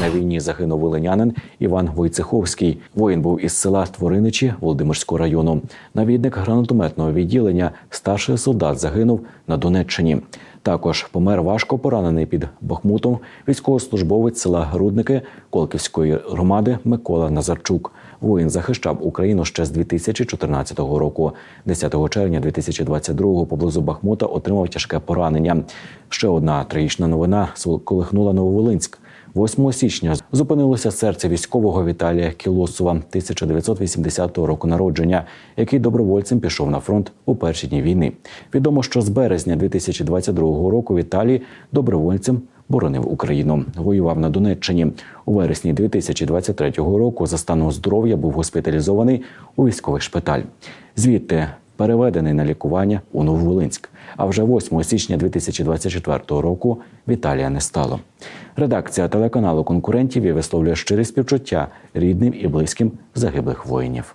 На війні загинув волинянин Іван Войцеховський. Воїн був із села Твориничі Володимирського району. Навідник гранатометного відділення, старший солдат, загинув на Донеччині. Також помер важко поранений під Бахмутом військовослужбовець села Грудники Колківської громади Микола Назарчук. Воїн захищав Україну ще з 2014 року. 10 червня 2022 поблизу Бахмута отримав тяжке поранення. Ще одна трагічна новина колихнула Нововолинськ. 8 січня зупинилося серце військового Віталія Кілосова 1980 року народження, який добровольцем пішов на фронт у перші дні війни. Відомо, що з березня 2022 року Віталій добровольцем боронив Україну. Воював на Донеччині. У вересні 2023 року за станом здоров'я був госпіталізований у військовий шпиталь. Звідти переведений на лікування у Нововолинськ. А вже 8 січня 2024 року Віталія не стало. Редакція телеканалу конкурентів і висловлює щирі співчуття рідним і близьким загиблих воїнів.